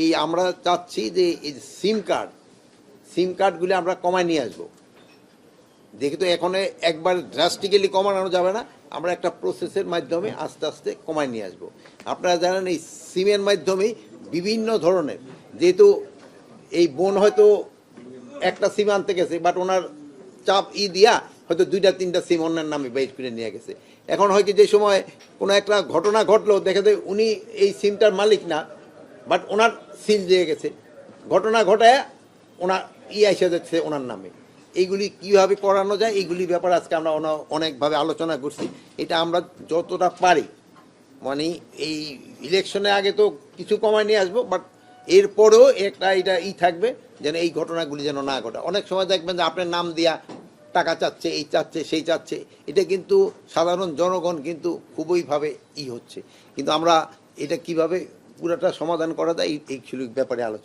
এই আমরা চাচ্ছি যে এই সিম কার্ড সিম কার্ডগুলি আমরা কমায় নিয়ে আসব। দেখে তো এখন একবার ড্রাস্টিক্যালি কমানো যাবে না, আমরা একটা প্রসেসের মাধ্যমে আস্তে আস্তে কমায় নিয়ে আসব। আপনারা জানেন এই সিমের মাধ্যমেই বিভিন্ন ধরনের, যেহেতু এই বোন হয়তো একটা সিম আনতে গেছে বাট ওনার চাপ ই দিয়া হয়তো দুইটা, তিনটা সিম অন্যের নামে বের করে নিয়ে গেছে। এখন হয় কি যে সময় কোনো একটা ঘটনা ঘটলো, দেখা যায় উনি এই সিমটার মালিক না বাট ওনার সিল দিয়ে গেছে। ঘটনা ঘটায় ওনার ই এসে যাচ্ছে ওনার নামে। এইগুলি কীভাবে করানো যায় এইগুলি ব্যাপারে আজকে আমরা অনা- অনেকভাবে আলোচনা করছি। এটা আমরা যতটা পারি মানে এই ইলেকশনে আগে তো কিছু কমায় নিয়ে আসব, বাট এরপরেও একটা এটা ই থাকবে যেন এই ঘটনাগুলি যেন না ঘটে অনেক সময় দেখবেন যে আপনার নাম দিয়া টাকা চাচ্ছে, এই চাচ্ছে, সেই চাচ্ছে। এটা কিন্তু সাধারণ জনগণ কিন্তু খুবইভাবে ই হচ্ছে। কিন্তু আমরা এটা কীভাবে পুরোটা সমাধান করা যায় এই- এই ব্যাপারে আলোচনা।